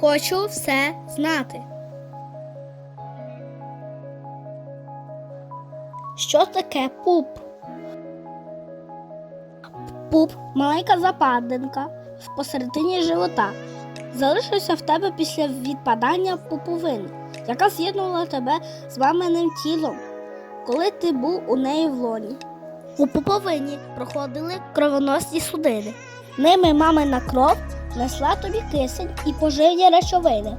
Хочу все знати. Що таке пуп? Пуп маленька западинка посередині живота. Залишився в тебе після відпадання пуповини, яка з'єднувала тебе з маминим тілом, коли ти був у неї в лоні. У пуповині проходили кровоносні судини. Ними мамина кров несла тобі кисень і поживні речовини,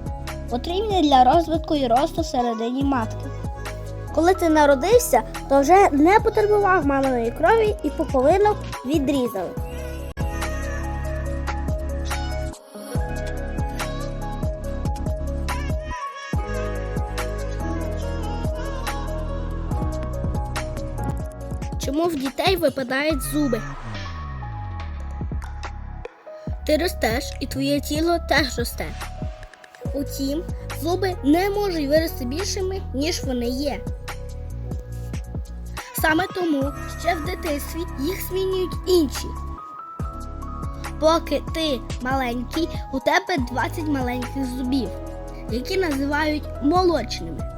потрібні для розвитку і росту всередині матки. Коли ти народився, то вже не потребував маминої крові і пуповину відрізали. Чому в дітей випадають зуби? Ти ростеш, і твоє тіло теж росте. Утім, зуби не можуть вирости більшими, ніж вони є. Саме тому ще в дитинстві їх змінюють інші. Поки ти маленький, у тебе 20 маленьких зубів, які називають молочними.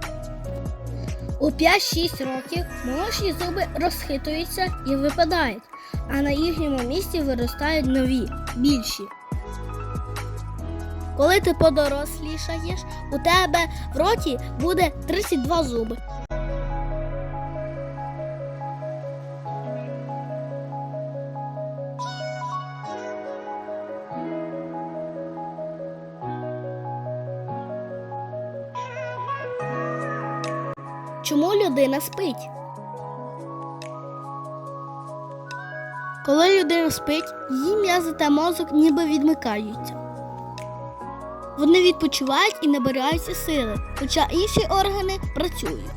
У 5-6 років молочні зуби розхитуються і випадають, а на їхньому місці виростають нові, більші. Коли ти подорослішаєш, у тебе в роті буде 32 зуби. Чому людина спить? Коли людина спить, її м'язи та мозок ніби відмикаються. Вони відпочивають і набираються сили, хоча інші органи працюють.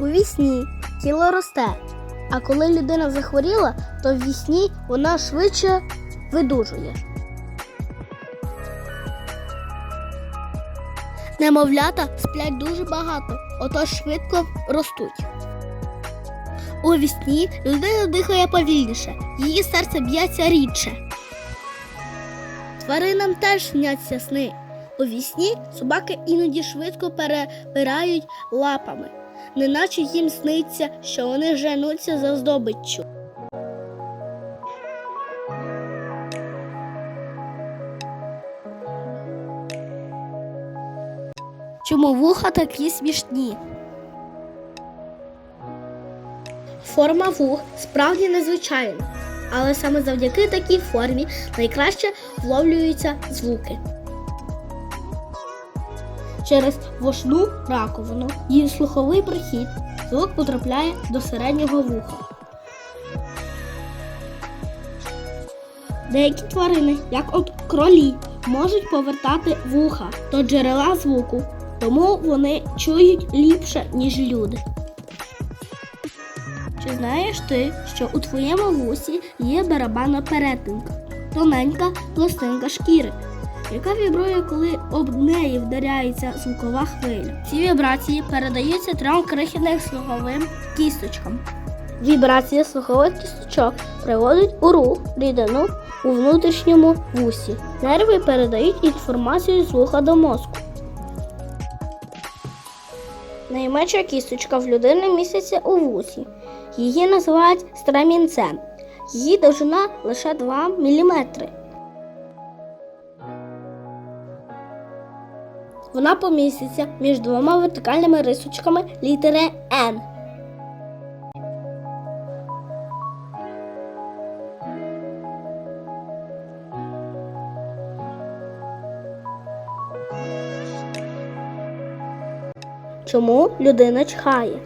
У вісні тіло росте, а коли людина захворіла, то в вісні вона швидше видужує. Немовлята сплять дуже багато, отож швидко ростуть. У вісні людина дихає повільніше, її серце б'ється рідше. Тваринам теж сняться сни. У вісні собаки іноді швидко перебирають лапами, неначе їм сниться, що вони женуться за здобиччю. Чому вуха такі смішні? Форма вух справді незвичайна, але саме завдяки такій формі найкраще вловлюються звуки. Через вошну раковину її слуховий прохід звук потрапляє до середнього вуха. Деякі тварини, як от кролі, можуть повертати вуха до джерела звуку, тому вони чують ліпше, ніж люди. Знаєш ти, що у твоєму вусі є барабанна перетинка, тоненька пластинка шкіри, яка вібрує, коли об неї вдаряється звукова хвиля. Ці вібрації передаються трьом крихітним слуховим кісточкам. Вібрація слухових кісточок приводить у рух рідину у внутрішньому вусі. Нерви передають інформацію з вуха до мозку. Найменша кісточка в людини міститься у вусі. Її називають страмінцем. Її довжина лише 2 мм. Вона поміститься між двома вертикальними рисочками літери Н. Чому людина чхає?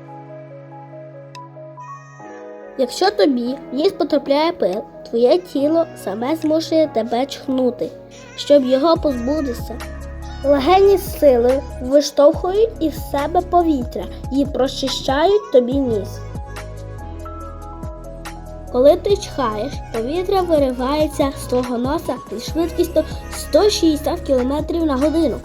Якщо тобі в ніс потрапляє пил, твоє тіло саме змушує тебе чхнути, щоб його позбутися. Легені з силою виштовхують із себе повітря і прочищають тобі ніс. Коли ти чхаєш, повітря виривається з твого носа зі швидкістю 160 км на годину.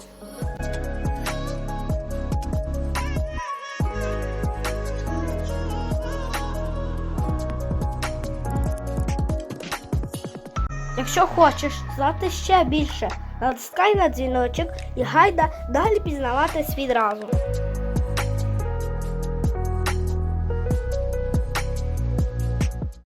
Якщо хочеш знати ще більше, натискай на дзвіночок і гайда далі пізнавати відразу.